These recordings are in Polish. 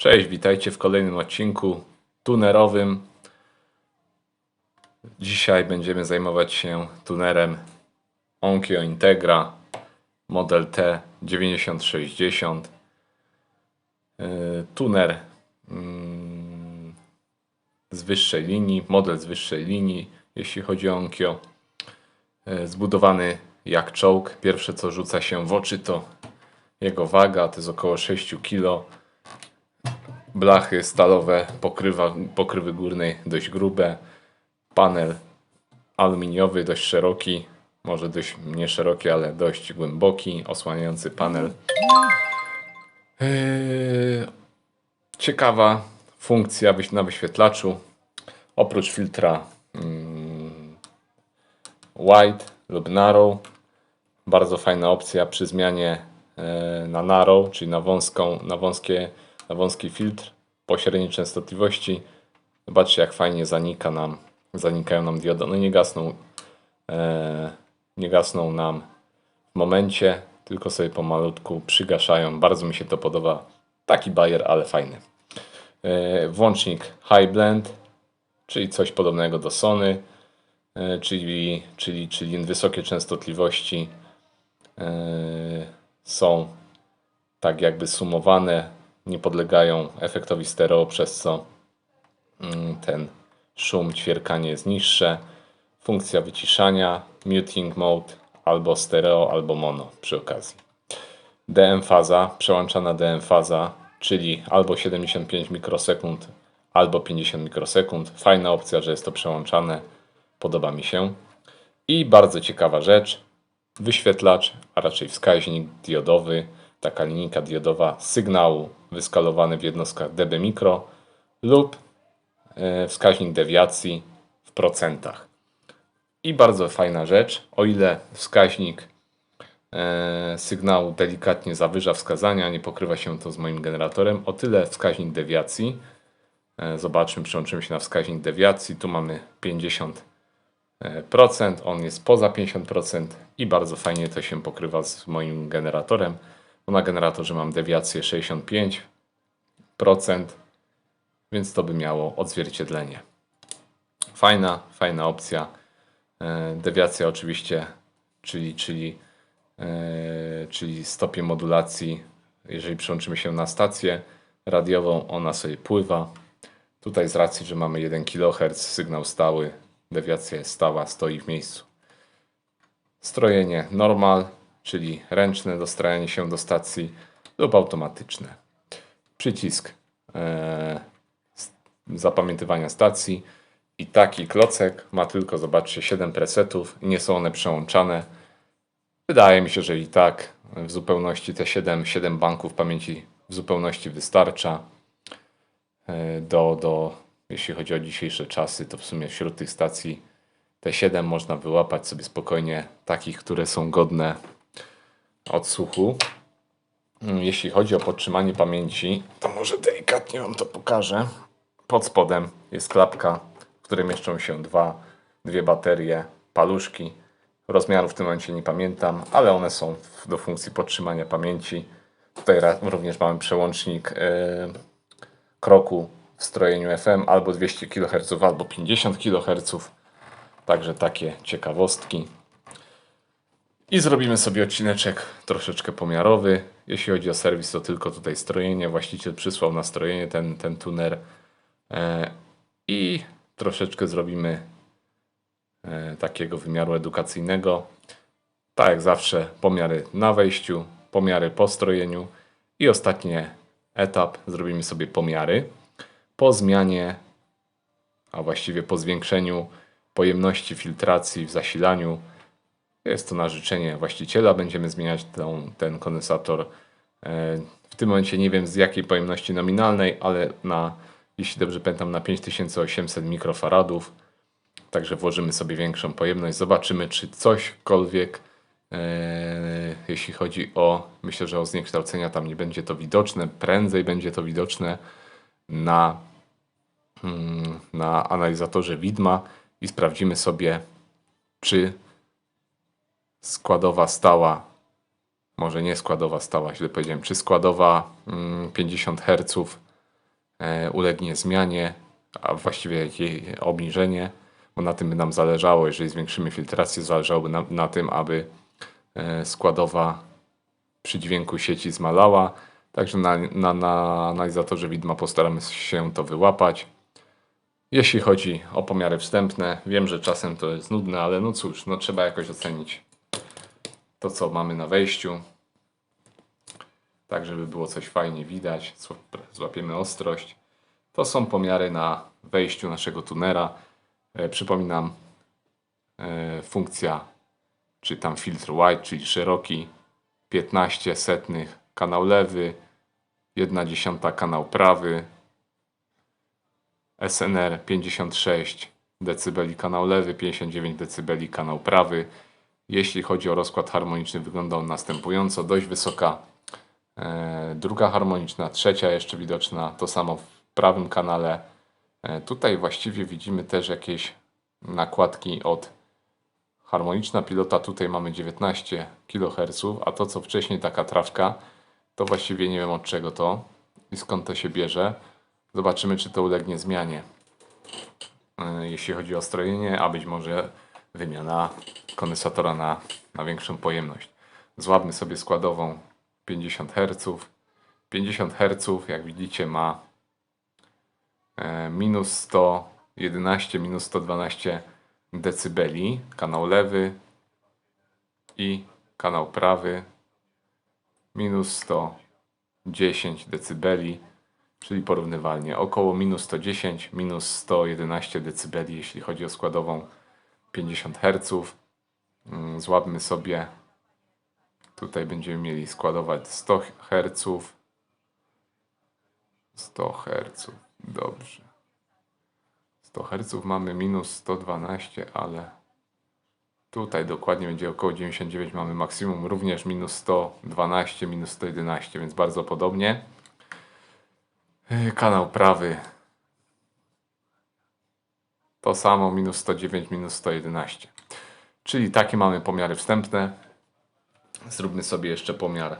Cześć, witajcie w kolejnym odcinku tunerowym. Dzisiaj będziemy zajmować się tunerem Onkyo Integra model T9060. Yy, Tuner mm, z wyższej linii, model z wyższej linii, jeśli chodzi o Onkyo. Yy, Zbudowany jak czołg. Pierwsze co rzuca się w oczy to jego waga, to jest około 6 kg blachy stalowe, pokrywa, pokrywy górnej dość grube, panel aluminiowy dość szeroki, może dość nie szeroki, ale dość głęboki, osłaniający panel. Yy, ciekawa funkcja na wyświetlaczu. Oprócz filtra mm, white lub narrow, bardzo fajna opcja przy zmianie e, na narrow, czyli na wąską, na wąskie, na wąski filtr po średniej częstotliwości. Zobaczcie jak fajnie zanika nam, zanikają nam diody. One nie gasną, e, nie gasną nam w momencie, tylko sobie pomalutku przygaszają. Bardzo mi się to podoba. Taki bajer, ale fajny. E, włącznik High Blend, czyli coś podobnego do Sony, e, czyli, czyli, czyli wysokie częstotliwości e, są tak jakby sumowane, nie podlegają efektowi stereo, przez co mm, ten szum, ćwierkanie jest niższe. Funkcja wyciszania, muting mode, albo stereo, albo mono przy okazji. DM faza, przełączana DM faza, czyli albo 75 mikrosekund, albo 50 mikrosekund. Fajna opcja, że jest to przełączane, podoba mi się. I bardzo ciekawa rzecz, wyświetlacz, a raczej wskaźnik diodowy, taka linijka diodowa sygnału wyskalowany w jednostkach dB mikro lub e, wskaźnik dewiacji w procentach. I bardzo fajna rzecz, o ile wskaźnik e, sygnału delikatnie zawyża wskazania, nie pokrywa się to z moim generatorem, o tyle wskaźnik dewiacji, e, zobaczmy, przełączymy się na wskaźnik dewiacji, tu mamy 50 procent, on jest poza 50% i bardzo fajnie to się pokrywa z moim generatorem. Bo na generatorze mam dewiację 65%, więc to by miało odzwierciedlenie. Fajna, fajna opcja. E, Dewiacja oczywiście, czyli, czyli, e, czyli stopień modulacji, jeżeli przełączymy się na stację radiową, ona sobie pływa. Tutaj z racji, że mamy 1 kHz sygnał stały, dewiacja jest stała, stoi w miejscu. Strojenie normal, czyli ręczne dostrajanie się do stacji lub automatyczne. Przycisk e, zapamiętywania stacji i taki klocek ma tylko, zobaczcie, 7 presetów nie są one przełączane. Wydaje mi się, że i tak w zupełności te 7, 7 banków pamięci w zupełności wystarcza e, do, do, jeśli chodzi o dzisiejsze czasy, to w sumie wśród tych stacji te 7 można wyłapać sobie spokojnie, takich, które są godne odsłuchu. Mm, Jeśli chodzi o podtrzymanie pamięci, to może delikatnie Wam to pokażę. Pod spodem jest klapka, w której mieszczą się dwa, dwie baterie, paluszki. Rozmiarów w tym momencie nie pamiętam, ale one są do funkcji podtrzymania pamięci. Tutaj również mamy przełącznik e, kroku w strojeniu FM albo 200 kHz, albo 50 kHz. Także takie ciekawostki. I zrobimy sobie odcineczek troszeczkę pomiarowy. Jeśli chodzi o serwis, to tylko tutaj strojenie. Właściciel przysłał na strojenie ten, ten tuner. E, I troszeczkę zrobimy e, takiego wymiaru edukacyjnego. Tak jak zawsze, pomiary na wejściu, pomiary po strojeniu i ostatni etap zrobimy sobie pomiary po zmianie, a właściwie po zwiększeniu pojemności filtracji w zasilaniu. Jest to na życzenie właściciela. Będziemy zmieniać tą, ten kondensator. e, W tym momencie nie wiem z jakiej pojemności nominalnej, ale na, jeśli dobrze pamiętam, na 5800 mikrofaradów. Także włożymy sobie większą pojemność. Zobaczymy, czy cośkolwiek, e, jeśli chodzi o, myślę, że o zniekształcenia tam nie będzie to widoczne. Prędzej będzie to widoczne na, mm, na analizatorze widma i sprawdzimy sobie, czy składowa stała, może nie składowa stała, źle powiedziałem, czy składowa mm, 50 Hz e, ulegnie zmianie, a właściwie jej obniżenie, bo na tym by nam zależało. Jeżeli zwiększymy filtrację, zależałoby nam na tym, aby e, składowa przy dźwięku sieci zmalała. Także na, na, na analizatorze widma postaramy się to wyłapać. Jeśli chodzi o pomiary wstępne, wiem, że czasem to jest nudne, ale no cóż, no trzeba jakoś ocenić to, co mamy na wejściu. Tak, żeby było coś fajnie widać, złap- złapiemy ostrość. To są pomiary na wejściu naszego tunera. E, przypominam, e, funkcja, czy tam filtr wide, czyli szeroki, 15 setnych kanał lewy, 1 dziesiąta kanał prawy, SNR 56 dB kanał lewy, 59 dB kanał prawy. Jeśli chodzi o rozkład harmoniczny, wygląda on następująco. Dość wysoka e, druga harmoniczna, trzecia jeszcze widoczna, to samo w prawym kanale. E, tutaj właściwie widzimy też jakieś nakładki od harmoniczna pilota. Tutaj mamy 19 kHz, a to co wcześniej taka trawka, to właściwie nie wiem od czego to i skąd to się bierze. Zobaczymy, czy to ulegnie zmianie. E, Jeśli chodzi o strojenie, a być może wymiana kondensatora na, na większą pojemność. Złapmy sobie składową 50 Hz. 50 Hz, jak widzicie, ma e, minus 111, minus 112 decybeli. Kanał lewy i kanał prawy minus 110 decybeli, czyli porównywalnie około minus 110, minus 111 decybeli, jeśli chodzi o składową 50 Hz. Mm, Złapmy sobie, tutaj będziemy mieli składować 100 Hz. 100 Hz, dobrze. 100 Hz mamy minus 112, ale tutaj dokładnie będzie około 99, mamy maksimum również minus 112, minus 111, więc bardzo podobnie. Yy, Kanał prawy to samo, minus 109, minus 111. Czyli takie mamy pomiary wstępne. Zróbmy sobie jeszcze pomiar e,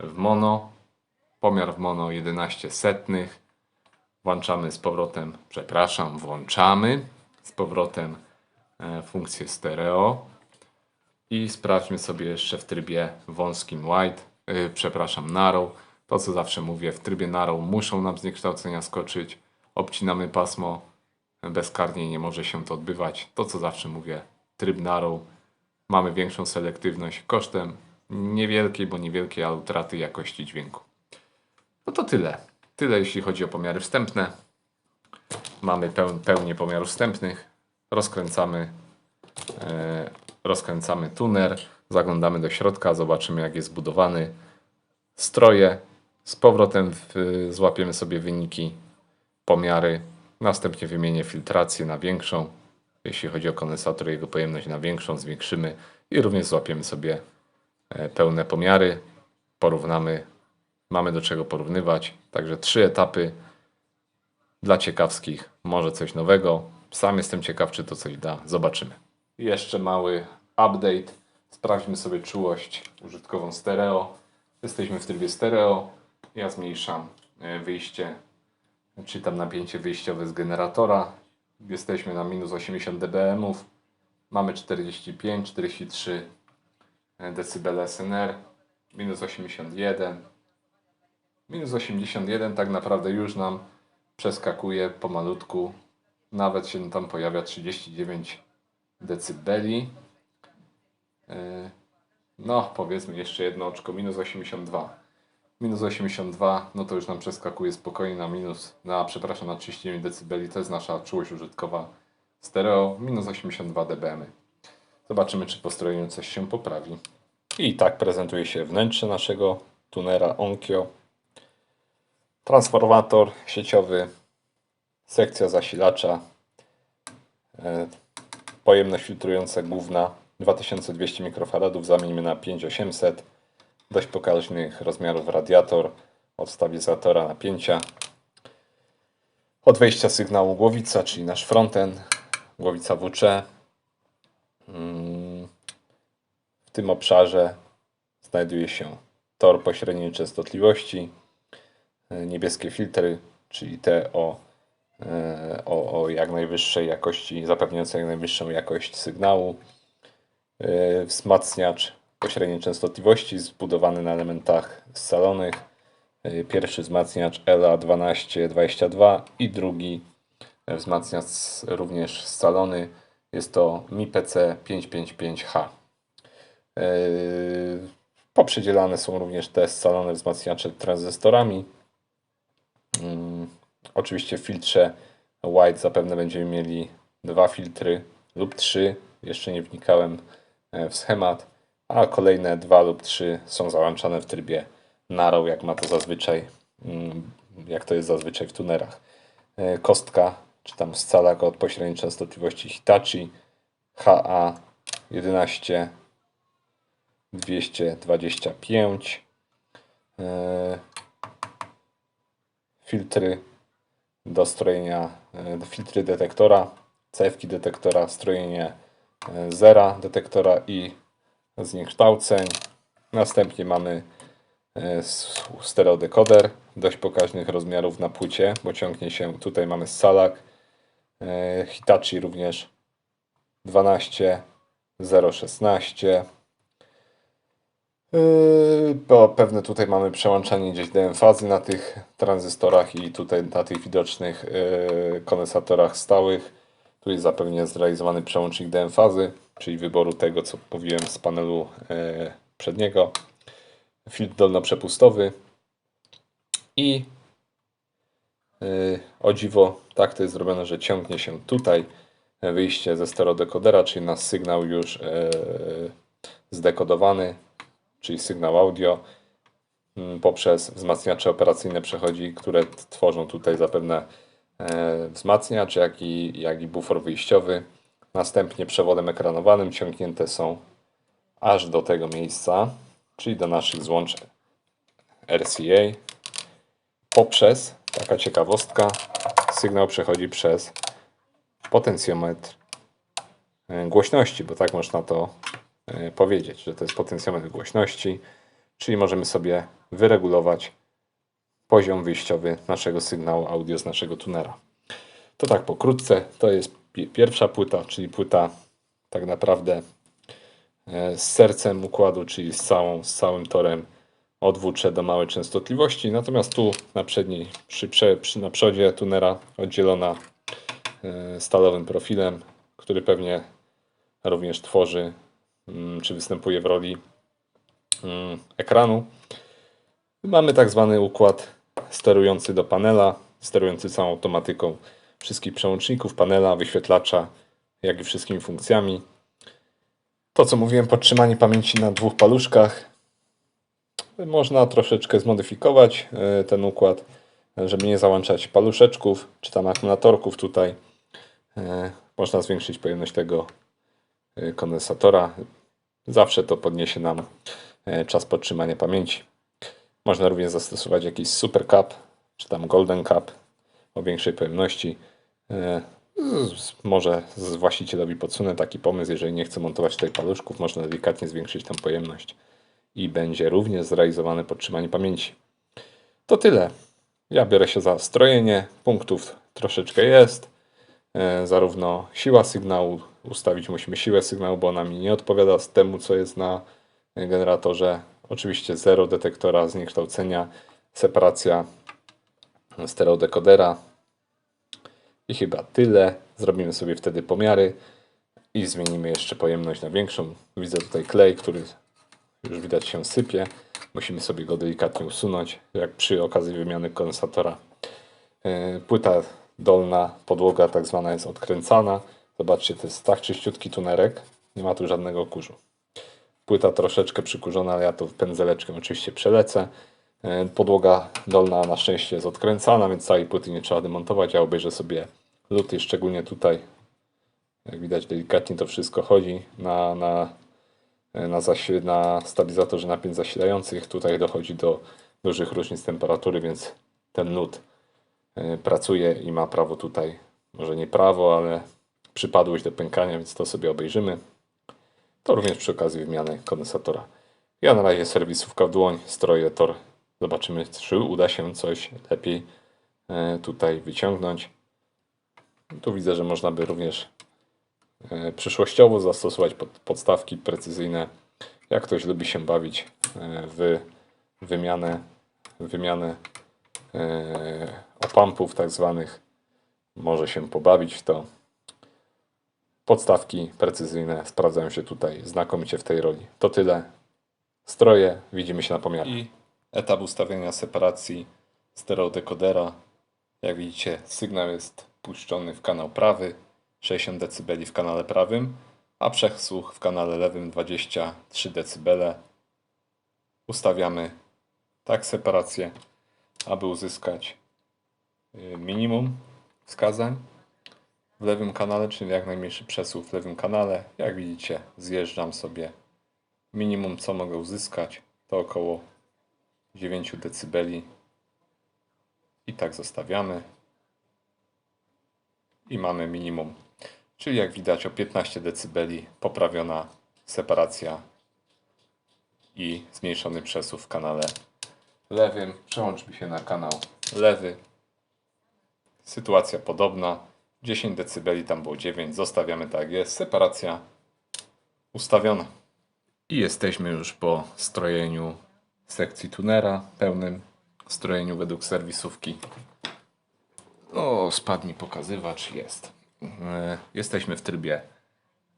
w mono. Pomiar w mono 11 setnych. Włączamy z powrotem, przepraszam, włączamy z powrotem e, funkcję stereo. I sprawdźmy sobie jeszcze w trybie wąskim wide, yy, przepraszam, narrow. To co zawsze mówię, w trybie narrow muszą nam zniekształcenia skoczyć. Obcinamy pasmo, bezkarnie nie może się to odbywać. To co zawsze mówię, tryb narrow. Mamy większą selektywność kosztem niewielkiej, bo niewielkiej, ale utraty jakości dźwięku. No to tyle. Tyle jeśli chodzi o pomiary wstępne. Mamy peł, pełnię pomiarów wstępnych. Rozkręcamy e, rozkręcamy tuner, zaglądamy do środka, zobaczymy jak jest zbudowany. Stroje, z powrotem w, złapiemy sobie wyniki, pomiary, następnie wymienię filtrację na większą, jeśli chodzi o kondensator, jego pojemność na większą, zwiększymy i również złapiemy sobie e, pełne pomiary, porównamy, mamy do czego porównywać, także trzy etapy dla ciekawskich, może coś nowego. Sam jestem ciekaw, czy to coś da. Zobaczymy. Jeszcze mały update. Sprawdźmy sobie czułość użytkową stereo. Jesteśmy w trybie stereo. Ja zmniejszam e, wyjście, czy tam napięcie wyjściowe z generatora. Jesteśmy na minus 80 dBm. Mamy 45, 43 dB SNR. Minus 81. Minus 81 tak naprawdę już nam przeskakuje pomalutku. Nawet się tam pojawia 39 decybeli. Yy, No, powiedzmy jeszcze jedno oczko, minus 82. Minus 82, no to już nam przeskakuje spokojnie na minus, na, przepraszam, na 39 decybeli. To jest nasza czułość użytkowa stereo, minus 82 dBm. Zobaczymy, czy po strojeniu coś się poprawi. I tak prezentuje się wnętrze naszego tunera Onkyo. Transformator sieciowy, sekcja zasilacza, e, pojemność filtrująca główna 2200 mikrofaradów zamieńmy na 5800 dość pokaźnych rozmiarów radiator od stabilizatora napięcia od wejścia sygnału głowica, czyli nasz frontend głowica WC Mm, w tym obszarze znajduje się tor pośredniej częstotliwości e, niebieskie filtry, czyli te o, e, o, o jak najwyższej jakości, zapewniające jak najwyższą jakość sygnału. E, Wzmacniacz pośredniej częstotliwości zbudowany na elementach scalonych. E, Pierwszy wzmacniacz LA1222 i drugi wzmacniacz również scalony. Jest to MIPC 555H. Yy, Poprzedzielane są również te scalone wzmacniacze tranzystorami. Mm, Oczywiście w filtrze white zapewne będziemy mieli dwa filtry lub trzy. Jeszcze nie wnikałem e, w schemat, a kolejne dwa lub trzy są załączane w trybie narrow, jak ma to zazwyczaj, mm, jak to jest zazwyczaj w tunerach. E, Kostka, czy tam scalak od pośredniej częstotliwości Hitachi HA 11 225 e, filtry do strojenia, e, filtry detektora, cewki detektora, strojenie e, zera detektora i zniekształceń. Następnie mamy e, stereodekoder dość pokaźnych rozmiarów na płycie, bo ciągnie się, tutaj mamy salak, e, Hitachi również 12 016 Yy, Bo pewne tutaj mamy przełączanie gdzieś fazy na tych tranzystorach i tutaj na tych widocznych kondensatorach stałych. Tu jest zapewne zrealizowany przełącznik DM fazy, czyli wyboru tego, co mówiłem z panelu yy, przedniego. Filtr dolnoprzepustowy i yy, o dziwo, tak to jest zrobione, że ciągnie się tutaj wyjście ze stereodekodera, czyli nasz sygnał już yy, zdekodowany czyli sygnał audio, poprzez wzmacniacze operacyjne przechodzi, które tworzą tutaj zapewne e, wzmacniacz, jak i, jak i bufor wyjściowy. Następnie przewodem ekranowanym ciągnięte są aż do tego miejsca, czyli do naszych złącz RCA. Poprzez, taka ciekawostka, sygnał przechodzi przez potencjometr e, głośności, bo tak można to e, powiedzieć, że to jest potencjometr głośności, czyli możemy sobie wyregulować poziom wyjściowy naszego sygnału audio z naszego tunera. To tak pokrótce, to jest pi- pierwsza płyta, czyli płyta tak naprawdę e, z sercem układu, czyli z, całą, z całym torem odwłócze do małej częstotliwości. Natomiast tu na przedniej, przy, przy, na przodzie tunera oddzielona e, stalowym profilem, który pewnie również tworzy, mm, czy występuje w roli mm, ekranu. Mamy tak zwany układ sterujący do panela, sterujący całą automatyką wszystkich przełączników panela, wyświetlacza, jak i wszystkimi funkcjami. To co mówiłem, podtrzymanie pamięci na dwóch paluszkach. Można troszeczkę zmodyfikować e, ten układ, żeby nie załączać paluszeczków, czy tam akumulatorków tutaj. E, Można zwiększyć pojemność tego e, kondensatora. Zawsze to podniesie nam czas podtrzymania pamięci. Można również zastosować jakiś Super Cup, czy tam Golden Cup o większej pojemności. E, Może z właścicielowi podsunę taki pomysł, jeżeli nie chce montować tutaj paluszków, można delikatnie zwiększyć tę pojemność i będzie również zrealizowane podtrzymanie pamięci. To tyle. Ja biorę się za strojenie. Punktów troszeczkę jest. E, Zarówno siła sygnału, ustawić musimy siłę sygnału, bo ona mi nie odpowiada temu, co jest na generatorze. Oczywiście zero detektora zniekształcenia, separacja stereodekodera. I chyba tyle. Zrobimy sobie wtedy pomiary i zmienimy jeszcze pojemność na większą. Widzę tutaj klej, który już widać się sypie. Musimy sobie go delikatnie usunąć, jak przy okazji wymiany kondensatora. Yy, Płyta dolna, podłoga tak zwana jest odkręcana. Zobaczcie, to jest tak czyściutki tunerek. Nie ma tu żadnego kurzu. Płyta troszeczkę przykurzona, ale ja to pędzeleczkiem oczywiście przelecę. Yy, Podłoga dolna na szczęście jest odkręcana, więc całej płyty nie trzeba demontować. Ja obejrzę sobie luty, szczególnie tutaj. Jak widać delikatnie to wszystko chodzi na, na na, zasi- na stabilizatorze napięć zasilających. Tutaj dochodzi do dużych różnic temperatury, więc ten nut y, pracuje i ma prawo tutaj, może nie prawo, ale przypadłość do pękania, więc to sobie obejrzymy. To również przy okazji wymiany kondensatora. Ja na razie serwisówka w dłoń, stroję tor Zobaczymy, czy uda się coś lepiej e, tutaj wyciągnąć. Tu widzę, że można by również e, przyszłościowo zastosować pod, podstawki precyzyjne. Jak ktoś lubi się bawić e, w wymianę, wymianę opampów tak zwanych, może się pobawić w to. Podstawki precyzyjne sprawdzają się tutaj znakomicie w tej roli. To tyle. Stroje, widzimy się na pomiarach. I etap ustawienia separacji stereodekodera. Jak widzicie, sygnał jest puszczony w kanał prawy, 60 dB w kanale prawym, a przesłuch w kanale lewym 23 dB. Ustawiamy tak separację, aby uzyskać y, minimum wskazań w lewym kanale, czyli jak najmniejszy przesuw w lewym kanale. Jak widzicie, zjeżdżam sobie minimum, co mogę uzyskać, to około 9 dB. I tak zostawiamy. I mamy minimum. Czyli jak widać o 15 dB poprawiona separacja i zmniejszony przesuw w kanale lewym. Przełączmy się na kanał lewy. Sytuacja podobna. 10 dB, tam było 9. Zostawiamy tak jest. Separacja ustawiona. I jesteśmy już po strojeniu sekcji tunera, pełnym strojeniu według serwisówki. O, spadł mi pokazywacz, jest. E, Jesteśmy w trybie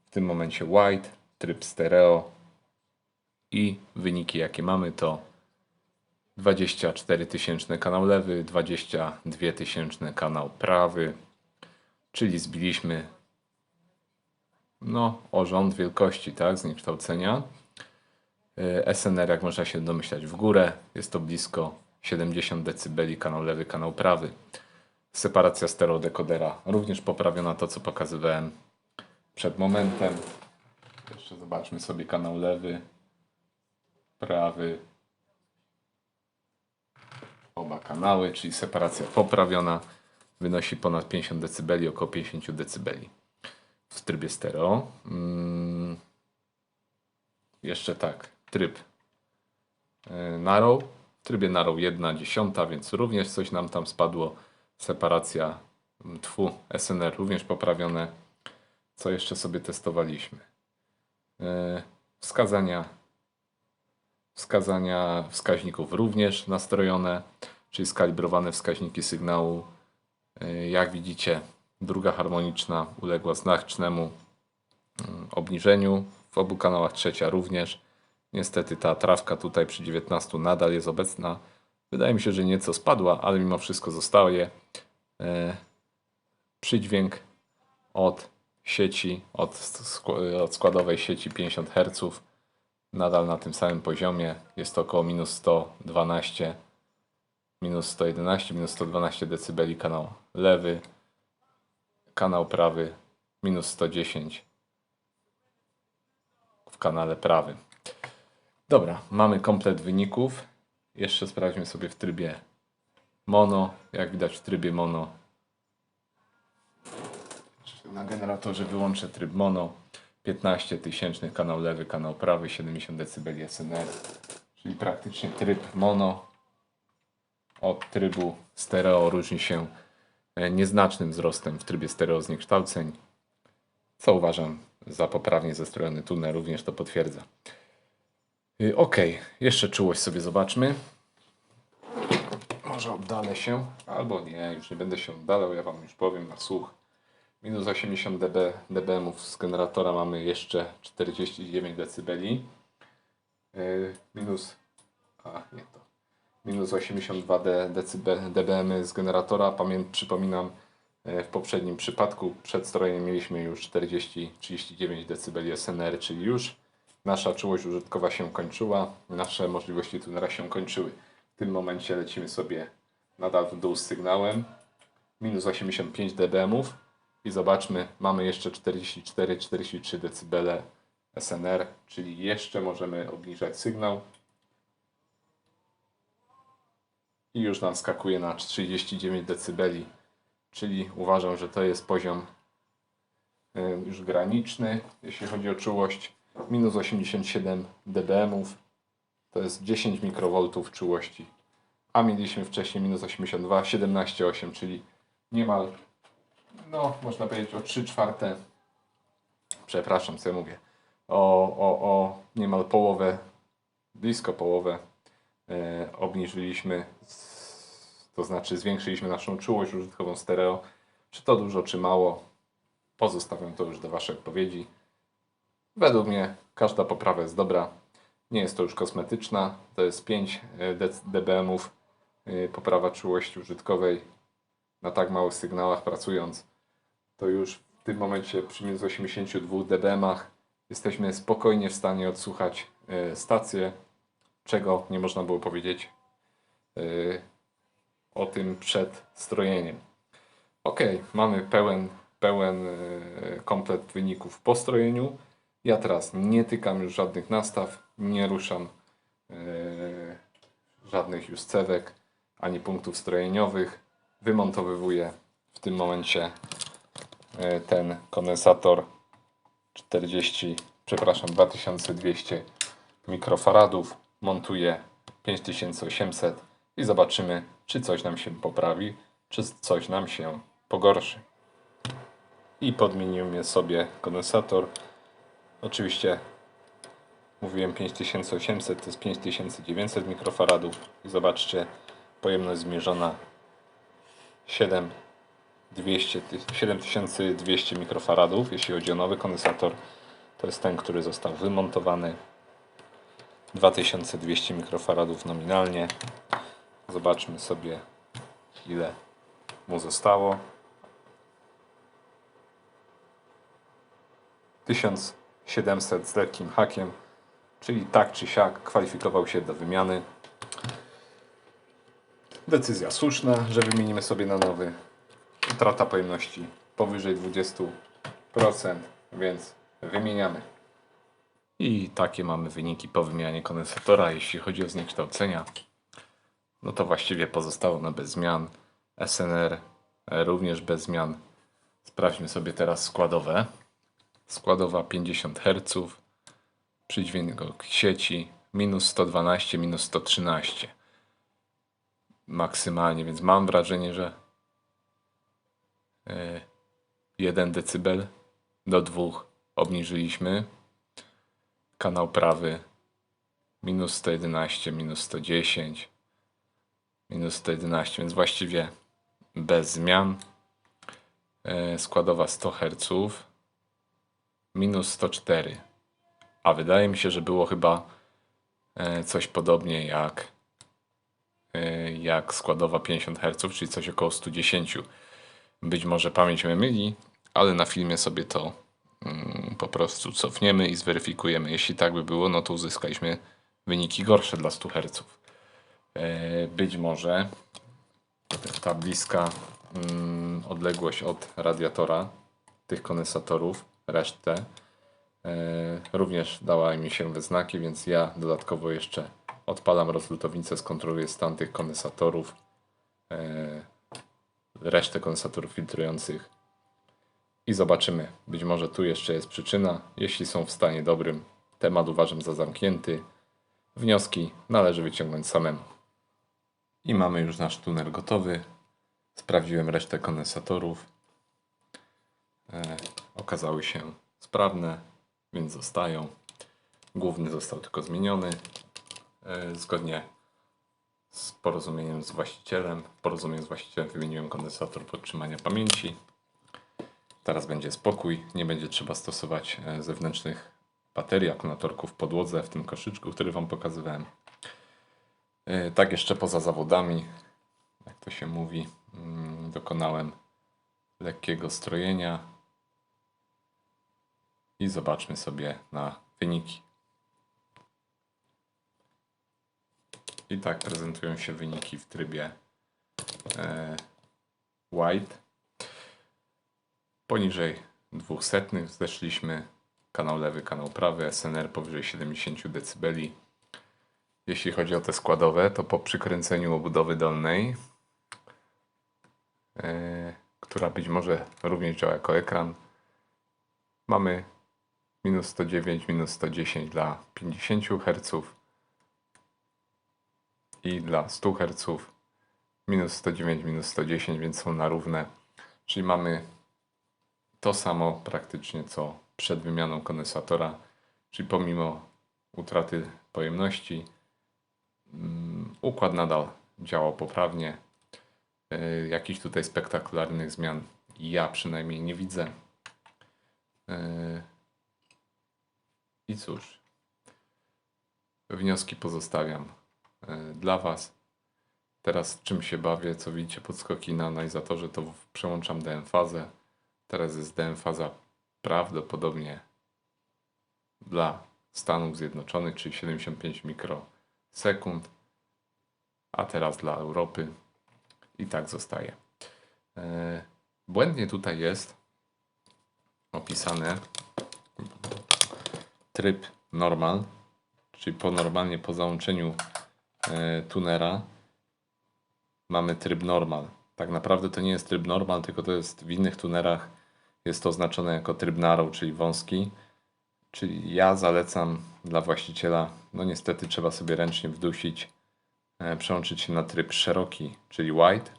w tym momencie white, tryb stereo i wyniki jakie mamy to 24 tysięczny kanał lewy, 22 tysięczny kanał prawy, czyli zbiliśmy no, o rząd wielkości, tak, zniekształcenia. Y, SNR, jak można się domyślać, w górę. Jest to blisko 70 dB, kanał lewy, kanał prawy. Separacja stereodekodera również poprawiona, to co pokazywałem przed momentem. Jeszcze zobaczmy sobie kanał lewy, prawy. Oba kanały, czyli separacja poprawiona. Wynosi ponad 50 dB, około 50 dB w trybie stereo. Mm. Jeszcze tak, tryb e, Narrow. W trybie Narrow 1 dziesiąta, więc również coś nam tam spadło. Separacja mm, tfu, SNR również poprawione. Co jeszcze sobie testowaliśmy? E, Wskazania wskazania wskaźników również nastrojone, czyli skalibrowane wskaźniki sygnału. E, Jak widzicie, druga harmoniczna uległa znacznemu mm, obniżeniu. W obu kanałach trzecia również. Niestety ta trawka tutaj przy 19 nadal jest obecna. Wydaje mi się, że nieco spadła, ale mimo wszystko zostaje. E, Przydźwięk od sieci, od składowej sieci 50 Hz nadal na tym samym poziomie. Jest to około minus 112, minus 111, minus 112 dB kanał lewy, kanał prawy minus 110 w kanale prawym. Dobra, mamy komplet wyników. Jeszcze sprawdźmy sobie w trybie mono. Jak widać w trybie mono. Na generatorze wyłączę tryb mono. 15 tysięcznych kanał lewy, kanał prawy, 70 dB SNR. Czyli praktycznie tryb mono od trybu stereo różni się e, nieznacznym wzrostem w trybie stereo zniekształceń, co uważam za poprawnie zestrojony tuner, również to potwierdza. Y, Ok, jeszcze czułość sobie zobaczmy. Może oddalę się, albo nie, już nie będę się oddalał, ja Wam już powiem na słuch. Minus 80 dB, dBm z generatora mamy jeszcze 49 dB. Yy, minus, a nie to, minus 82 d- dB, dBm z generatora. Pamię, przypominam, e, w poprzednim przypadku przed strojem mieliśmy już 40-39 dB SNR, czyli już nasza czułość użytkowa się kończyła, nasze możliwości tunera się kończyły. W tym momencie lecimy sobie nadal w dół z sygnałem. Minus 85 dBm i zobaczmy, mamy jeszcze 44-43 dB SNR, czyli jeszcze możemy obniżać sygnał. I już nam skakuje na 39 dB, czyli uważam, że to jest poziom y, już graniczny, jeśli chodzi o czułość. Minus 87 dBm to jest 10 mikrowoltów czułości a mieliśmy wcześniej minus 82, 17,8, czyli niemal, no można powiedzieć o 3 czwarte, przepraszam, co ja mówię, o, o, o niemal połowę, blisko połowę obniżyliśmy, s- to znaczy zwiększyliśmy naszą czułość użytkową stereo. Czy to dużo, czy mało, pozostawiam to już do Waszej odpowiedzi. Według mnie każda poprawa jest dobra. Nie jest to już kosmetyczna. To jest 5 dBm-ów y, poprawa czułości użytkowej na tak małych sygnałach pracując. To już w tym momencie przy minus 82 dBm-ach jesteśmy spokojnie w stanie odsłuchać stację, czego nie można było powiedzieć y, o tym przed strojeniem. Ok, mamy pełen, pełen y, komplet wyników po strojeniu. Ja teraz nie tykam już żadnych nastaw, nie ruszam e, żadnych już cewek ani punktów strojeniowych. Wymontowywuję w tym momencie ten kondensator 40, przepraszam, 2200 mikrofaradów. Montuję 5800 i zobaczymy, czy coś nam się poprawi, czy coś nam się pogorszy. I podmieniłem sobie kondensator Oczywiście mówiłem 5800, to jest 5900 mikrofaradów. I zobaczcie, pojemność zmierzona 7200, ty- 7200 mikrofaradów, jeśli chodzi o nowy kondensator. To jest ten, który został wymontowany. 2200 mikrofaradów nominalnie. Zobaczmy sobie, ile mu zostało. 1700 z lekkim hakiem, czyli tak czy siak kwalifikował się do wymiany. Decyzja słuszna, że wymienimy sobie na nowy. Utrata pojemności powyżej 20%, więc wymieniamy. I takie mamy wyniki po wymianie kondensatora, jeśli chodzi o zniekształcenia. No to właściwie pozostało na bez zmian. SNR e, również bez zmian. Sprawdźmy sobie teraz składowe składowa 50 Hz, przydźwięk sieci minus 112, minus 113 maksymalnie, więc mam wrażenie, że e, 1 dB do 2 obniżyliśmy. Kanał prawy minus 111, minus 110, minus 111, więc właściwie bez zmian. E, Składowa 100 Hz minus 104. A wydaje mi się, że było chyba e, coś podobnie jak, e, jak składowa 50 Hz, czyli coś około 110. Być może pamięć mnie myli, ale na filmie sobie to mm, po prostu cofniemy i zweryfikujemy. Jeśli tak by było, no to uzyskaliśmy wyniki gorsze dla 100 Hz. E, Być może ta bliska mm, odległość od radiatora tych kondensatorów, resztę, e, również dała mi się we znaki, więc ja dodatkowo jeszcze odpalam rozlutownicę, skontroluję stan tych kondensatorów, e, resztę kondensatorów filtrujących i zobaczymy. Być może tu jeszcze jest przyczyna. Jeśli są w stanie dobrym, temat uważam za zamknięty. Wnioski należy wyciągnąć samemu. I mamy już nasz tuner gotowy. Sprawdziłem resztę kondensatorów. E, okazały się sprawne, więc zostają. Główny został tylko zmieniony. E, zgodnie z porozumieniem z właścicielem. W porozumieniu z właścicielem wymieniłem kondensator podtrzymania pamięci. Teraz będzie spokój, nie będzie trzeba stosować e, zewnętrznych baterii, akumulatorków w podłodze, w tym koszyczku, który Wam pokazywałem. E, Tak jeszcze poza zawodami, jak to się mówi, mm, dokonałem lekkiego strojenia i zobaczmy sobie na wyniki. I tak prezentują się wyniki w trybie white. Poniżej 200 zeszliśmy. Kanał lewy, kanał prawy, SNR powyżej 70 dB. Jeśli chodzi o te składowe, to po przykręceniu obudowy dolnej, e, która być może również działa jako ekran, mamy minus 109, minus 110 dla 50 Hz i dla 100 Hz minus 109, minus 110, więc są na równe. Czyli mamy to samo praktycznie co przed wymianą kondensatora, czyli pomimo utraty pojemności mm, układ nadal działał poprawnie. Y, Jakichś tutaj spektakularnych zmian ja przynajmniej nie widzę. Y, I cóż, wnioski pozostawiam y, dla Was. Teraz czym się bawię, co widzicie podskoki na analizatorze, to przełączam DM fazę. Teraz jest faza prawdopodobnie dla Stanów Zjednoczonych, czyli 75 mikrosekund, a teraz dla Europy i tak zostaje. E, Błędnie tutaj jest opisane tryb normal, czyli po normalnie po załączeniu e, tunera mamy tryb normal. Tak naprawdę to nie jest tryb normal, tylko to jest w innych tunerach jest to oznaczone jako tryb narrow, czyli wąski. Czyli ja zalecam dla właściciela, no niestety trzeba sobie ręcznie wdusić, e, przełączyć się na tryb szeroki, czyli wide.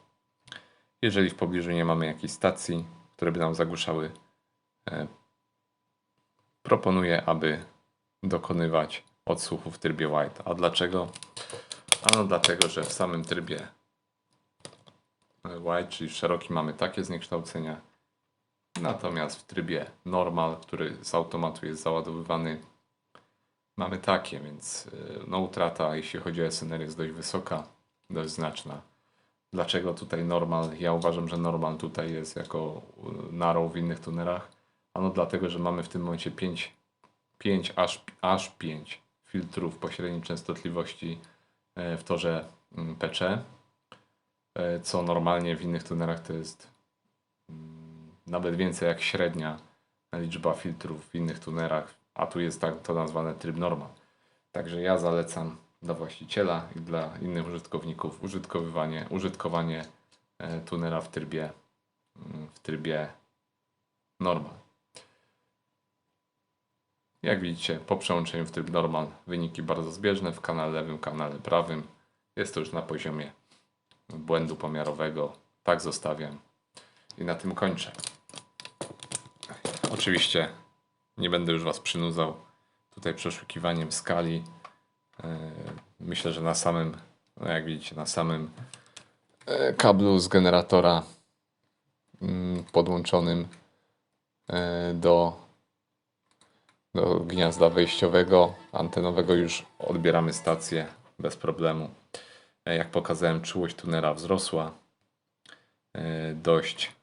Jeżeli w pobliżu nie mamy jakiejś stacji, które by nam zagłuszały, e, proponuję, aby dokonywać odsłuchu w trybie wide. A dlaczego? Ano dlatego, że w samym trybie wide, czyli szeroki mamy takie zniekształcenia, natomiast w trybie normal, który z automatu jest załadowywany, mamy takie, więc y, no utrata, jeśli chodzi o SNR jest dość wysoka, dość znaczna. Dlaczego tutaj normal? Ja uważam, że normal tutaj jest jako y, narrow w innych tunerach. Ano dlatego, że mamy w tym momencie 5, 5 aż, aż 5 filtrów pośredniej częstotliwości e, w torze mm, PC, e, co normalnie w innych tunerach to jest mm, nawet więcej jak średnia liczba filtrów w innych tunerach, a tu jest tak to nazwane tryb normal. Także ja zalecam dla właściciela i dla innych użytkowników użytkowywanie, użytkowanie e, tunera w trybie, mm, w trybie normal. Jak widzicie, po przełączeniu w tryb normal wyniki bardzo zbieżne w kanale lewym, kanale prawym. Jest to już na poziomie błędu pomiarowego. Tak zostawiam. I na tym kończę. Oczywiście nie będę już Was przynudzał tutaj przeszukiwaniem skali. E, Myślę, że na samym, no jak widzicie, na samym e, kablu z generatora mm, podłączonym e, do, do gniazda wejściowego, antenowego już odbieramy stację bez problemu. E, Jak pokazałem, czułość tunera wzrosła e, dość,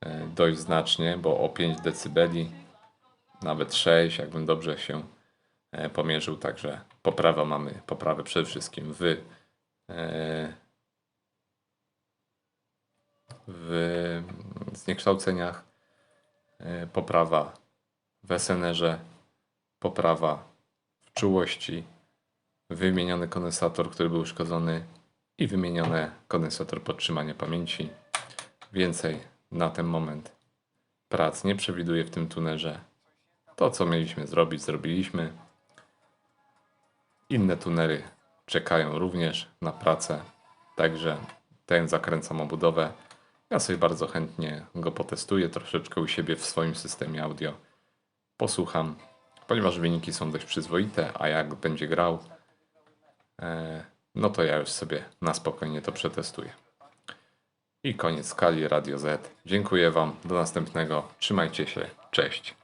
e, dość znacznie, bo o 5 dB, nawet 6, jakbym dobrze się pomierzył, także poprawa mamy, poprawę przede wszystkim w, w zniekształceniach, poprawa w SNR-ze, poprawa w czułości, wymieniony kondensator, który był uszkodzony i wymieniony kondensator podtrzymania pamięci. Więcej na ten moment prac nie przewiduję w tym tunerze. To, co mieliśmy zrobić, zrobiliśmy. Inne tunery czekają również na pracę, także ten zakręcam obudowę. Ja sobie bardzo chętnie go potestuję troszeczkę u siebie w swoim systemie audio. Posłucham, ponieważ wyniki są dość przyzwoite, a jak będzie grał, no to ja już sobie na spokojnie to przetestuję. I koniec skali Radio Z. Dziękuję Wam. Do następnego. Trzymajcie się. Cześć.